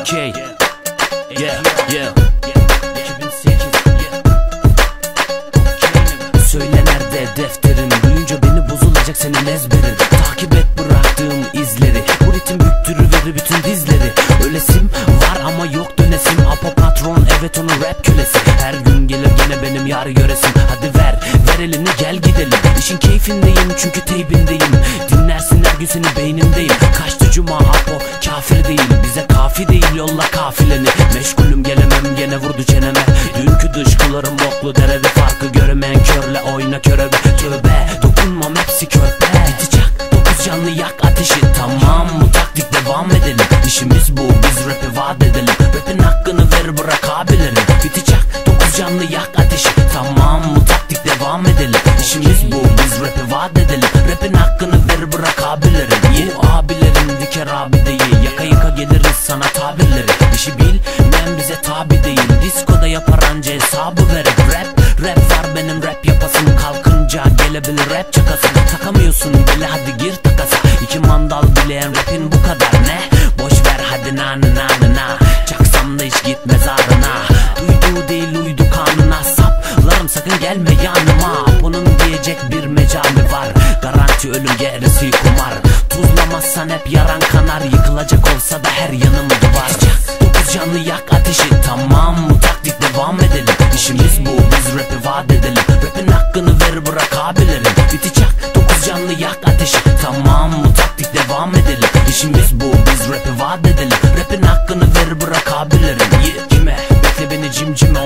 Okay. Yeah, yeah. Söyle nerede defterin? Duyunca beni bozulacak senin ezberin. Takip et bıraktığım izleri. Bu ritim büktürüverir bütün dizleri. Ölesim var ama yok dönesim. Apo patron evet onun rap kölesi. Her gün gelir gene benim yar göresim Hadi ver ver elini gel gidelim. İşin keyfindeyim çünkü teybindeyim. Dinlersin her gün seni beynimdeyim Kaçtı cuma Apo değil Bize kafi değil yolla kafileni. Meşgulüm gelemem gene vurdu çeneme. Dünkü dışkılarım boklu derede farkı göremeyen körle oyna körebe. Tövbe dokunmam hepsi körpe. Bitecek dokuz canlı yak ateşi. Tamam mı taktik devam edelim. İşimiz bu biz rapi vaat edelim. Rapin hakkını ver bırak abilerin. Bitecek dokuz canlı yak ateşi. Tamam anca hesabı verir Rap rap var benim rap yapasım Kalkınca gelebilir rap çakası. Takamıyorsun bile hadi gir takasa. İki mandal bileyen rapin bu kadar ne? Boş ver hadi na na na na Çaksam da hiç gitmez ardına Duyduğu değil uydu kanına. Saplarım sakın gelme yanıma. Bunun diyecek bir mecali var. Garanti ölüm gerisi kumar. Tuzlamazsan hep yaran kanar. Yıkılacak olsa da her yanım duvar canlı yak ateşi. Tamam mı? Taktik devam edelim. İşimiz bu biz rapi vaat edelim. Rapin hakkını ver bırak abilerin Bitecek dokuz canlı yak ateşi. Tamam mı? Taktik devam edelim. İşimiz bu biz rapi vaat edelim. Rapin hakkını ver bırak abilerin yeah. Kime bekle beni cimcime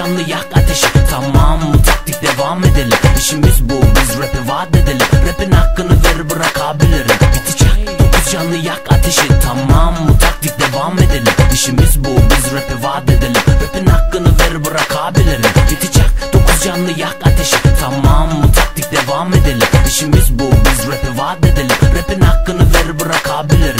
canlı yak ateşi. Tamam mı taktik devam edelim. İşimiz bu biz rapi vaat edelim. Rapin hakkını ver bırak abilerin Bitecek dokuz canlı yak ateşi. Tamam mı taktik devam edelim. İşimiz bu biz rapi vaat edelim. Rapin hakkını ver bırak abilerin Bitecek dokuz canlı yak ateşi. Tamam mı taktik devam edelim. İşimiz bu biz rapi vaat edelim. Rapin hakkını ver bırak abilerin